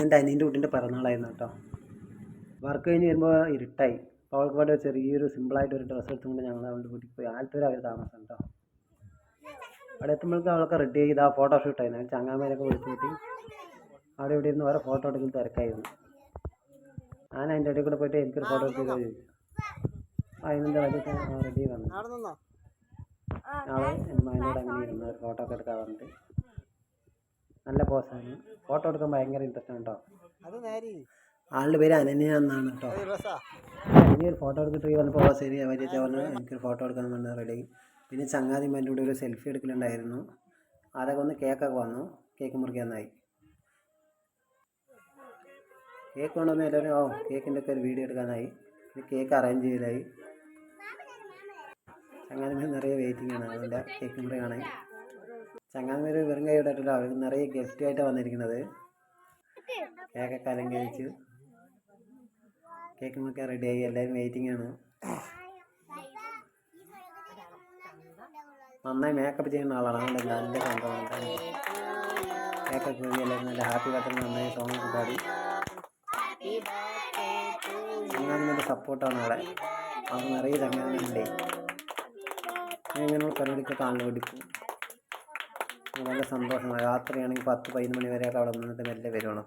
എന്റെ അനിയന്റെ കുട്ടീന്റെ പിറന്നാളായിരുന്നു കേട്ടോ. വർക്ക് കഴിഞ്ഞ് വരുമ്പോൾ ഇരുട്ടായി. അപ്പോൾ അവൾക്ക് വേണ്ട ഒരു ചെറിയൊരു സിമ്പിളായിട്ട് ഒരു ഡ്രസ്സ് എടുത്തുകൊണ്ട് ഞങ്ങൾ അവളുടെ വീട്ടിൽ പോയി. ആലത്തൂർ അവർ താമസം കേട്ടോ. അവിടെ എത്തുമ്പോഴേക്കും അവളൊക്കെ റെഡി ചെയ്ത് ആ ഫോട്ടോ ഷൂട്ട് ആയിരുന്നു ചങ്ങാമേരൊക്കെ വിളിച്ചു കൂട്ടി. അവിടെ ഇവിടെ ഇരുന്ന് ഓരോ ഫോട്ടോ എടുക്കുന്ന തിരക്കായിരുന്നു. ഞാൻ അതിന്റെ ഇടയിൽ കൂടെ പോയിട്ട് എനിക്കൊരു ഫോട്ടോ എടുത്ത് ചോദിച്ചു. അതിനെന്താ വലിയ റെഡി വന്നു. അവൾ എന്റെ മകനോട് അങ്ങനെ ഇരുന്ന് ഫോട്ടോ ഒക്കെ എടുക്കാൻ പറഞ്ഞിട്ട് നല്ല പോസാണ് ഫോട്ടോ എടുക്കാൻ ഭയങ്കര ഇൻട്രസ്റ്റ് ആണ് കേട്ടോ ആളുടെ പേര് അനന്യ എന്നാണ് കേട്ടോ ഇനി ഒരു ഫോട്ടോ എടുത്തിട്ട് വന്നപ്പോൾ ഓ ശരി വലിയ പറഞ്ഞു എനിക്കൊരു ഫോട്ടോ എടുക്കാൻ വേണ്ടി റെഡി പിന്നെ ചങ്ങാതിമാരുടെ കൂടെ ഒരു സെൽഫി എടുക്കലുണ്ടായിരുന്നു. അതൊക്കെ ഒന്ന് കേക്കൊക്കെ വന്നു. കേക്ക് മുറിക്കാന്നായി കേക്ക് കൊണ്ടുവന്ന് എല്ലാവരും ഓ കേക്കിന്റെ ഒക്കെ ഒരു വീഡിയോ എടുക്കാനായി. പിന്നെ കേക്ക് അറേഞ്ച് ചെയ്തായി ചങ്ങാതിമാർ നിറയെ വെയിറ്റിംഗ് ആണ്. അതുകൊണ്ട് കേക്ക് മുറി കാണാൻ. ചങ്ങാതിമാർ വെറും കൈ ഇട്ടിട്ടില്ല അവർക്ക് നിറയെ ഗിഫ്റ്റ് ആയിട്ടാണ് വന്നിരിക്കുന്നത്. കേക്കൊക്കെ അലങ്കരിച്ചു. കേക്ക് മുറിക്കാൻ റെഡിയായി എല്ലാവരും വെയിറ്റിംഗ് ആണ്. നന്നായി മേക്കപ്പ് ചെയ്യുന്ന ആളാണ്. അതുകൊണ്ട് നല്ല സന്തോഷം കേക്കൊക്കെ കൂടി എല്ലാവരും നല്ല ഹാപ്പി ബർത്ത്ഡേ നന്നായി സോങ് ഒക്കെ പാടി. ചങ്ങാതിന്റെ സപ്പോർട്ടാണ് അവിടെ. അവർ നിറയെ ചങ്ങാതിണ്ടേ ഇങ്ങനെയുള്ള പരിപാടിക്ക് ആളുകൾ എടുക്കും നല്ല സന്തോഷമാണ് രാത്രിയാണെങ്കിൽ പത്ത് പതിനൊന്ന് മണി വരെ അവിടെ നിന്നിട്ട് മെല്ലെ വരുവാണ്.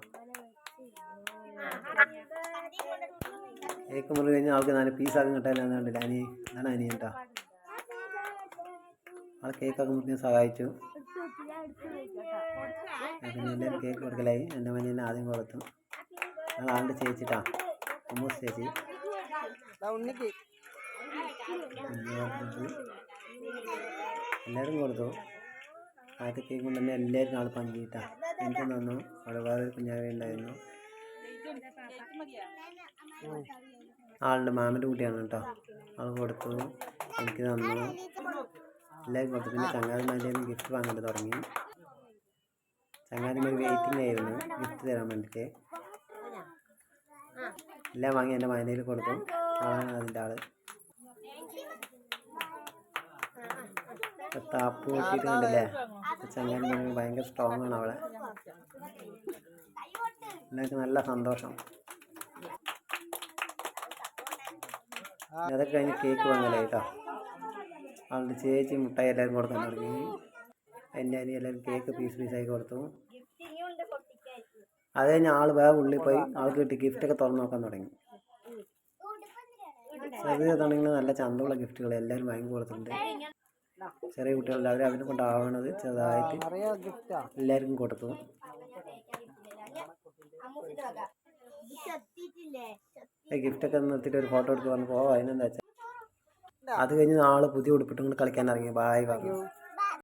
കേക്ക് മുറി കഴിഞ്ഞാൽ ആൾക്ക് നാല് പീസാക്കും കിട്ടാൻ കണ്ടില്ല? അനി അതാണ് അനിയൻട്ടാ ആൾ കേക്കൊക്കെ മുറിക്കാൻ സഹായിച്ചു. പിന്നെ എല്ലാവരും കേക്ക് കൊടുക്കലായി. എന്റെ മഞ്ഞിനെ ആദ്യം കൊടുത്തു. ഞങ്ങൾ ആളുടെ ചേച്ചിട്ടാ. ഉമ്മൂസ് ചേച്ചി. എല്ലാവരും കൊടുത്തു. ആദ്യത്തെ കേൾക്കുമ്പോൾ തന്നെ എല്ലാവരും ആൾ പങ്കിട്ടാ. എനിക്ക് തന്നു അവിടെ വേറെ ഉണ്ടായിരുന്നു. ആളുടെ മാമന്റെ കുട്ടിയാണ് കേട്ടോ. ആൾ കൊടുത്തു. എനിക്ക് തന്നു എല്ലാവരും കൊടുത്തു. പിന്നെ ചങ്ങാതിമാരുടെ ഗിഫ്റ്റ് വാങ്ങാൻ തുടങ്ങി. ചങ്ങാതിമാർ വെയിറ്റിംഗ് ആയിരുന്നു. ഗിഫ്റ്റ് തരാൻ വേണ്ടിയിട്ട് എല്ലാം വാങ്ങി എന്റെ മകനയിൽ കൊടുത്തു. ആളാണ് അതിന്റെ ആൾ. താപ്പ് കൂട്ടിയിട്ട് കണ്ടില്ലേ ചങ്ങാതി ഭയങ്കര സ്ട്രോങ് ആണ് അവളെ. എല്ലാവർക്കും നല്ല സന്തോഷം. അതൊക്കെ കഴിഞ്ഞ് കേക്ക് വാങ്ങലായി കേട്ടോ? അവളുടെ ചേച്ചി മുട്ടായി എല്ലാവരും കൊടുക്കാൻ തുടങ്ങി. എന്റെ അനി എല്ലാവരും കേക്ക് പീസ് പീസായി കൊടുത്തു. അത് കഴിഞ്ഞ് ആൾ വേറെ ഉള്ളിൽ പോയി ആൾക്ക് കിട്ടി ഗിഫ്റ്റൊക്കെ തുറന്ന് നോക്കാൻ തുടങ്ങി. ചെറിയ തുടങ്ങി നല്ല ചന്തമുള്ള ഗിഫ്റ്റുകൾ എല്ലാവരും വാങ്ങി കൊടുത്തിട്ടുണ്ട്. ചെറിയ കുട്ടികൾ എല്ലാവരും അവരെ കൊണ്ടാവണത് ചെറുതായിട്ട് എല്ലാവർക്കും കൊടുത്തു. ഗിഫ്റ്റൊക്കെ നിർത്തിയിട്ട് ഒരു ഫോട്ടോ എടുത്ത് വന്നപ്പോൾ അതിനെന്താ വെച്ചാൽ അത് കഴിഞ്ഞ് നാളെ പുതിയ ഉടുപ്പിട്ടും കൊണ്ട് കളിക്കാൻ ഇറങ്ങി. ബായ് പറഞ്ഞു